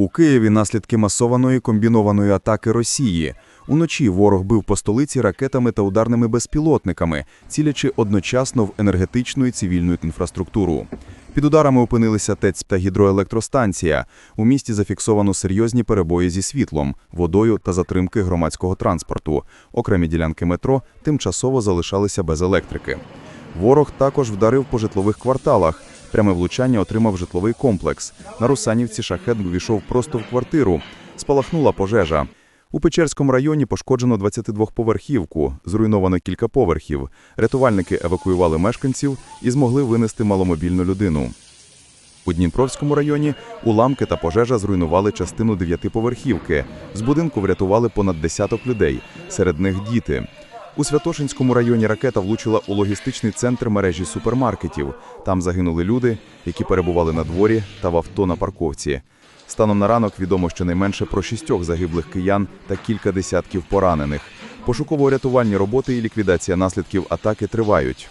У Києві наслідки масованої комбінованої атаки Росії. Уночі ворог бив по столиці ракетами та ударними безпілотниками, цілячи одночасно в енергетичну і цивільну інфраструктуру. Під ударами опинилися ТЕЦ та гідроелектростанція. У місті зафіксовано серйозні перебої зі світлом, водою та затримки громадського транспорту. Окремі ділянки метро тимчасово залишалися без електрики. Ворог також вдарив по житлових кварталах. Пряме влучання отримав житловий комплекс. На Русанівці шахет війшов просто в квартиру. Спалахнула пожежа. У Печерському районі пошкоджено 22-поверхівку, зруйновано кілька поверхів. Рятувальники евакуювали мешканців і змогли винести маломобільну людину. У Дніпровському районі уламки та пожежа зруйнували частину дев'ятиповерхівки. З будинку врятували понад десяток людей, серед них діти. У Святошинському районі ракета влучила у логістичний центр мережі супермаркетів. Там загинули люди, які перебували на дворі та в авто на парковці. Станом на ранок відомо щонайменше про шістьох загиблих киян та кілька десятків поранених. Пошуково-рятувальні роботи і ліквідація наслідків атаки тривають.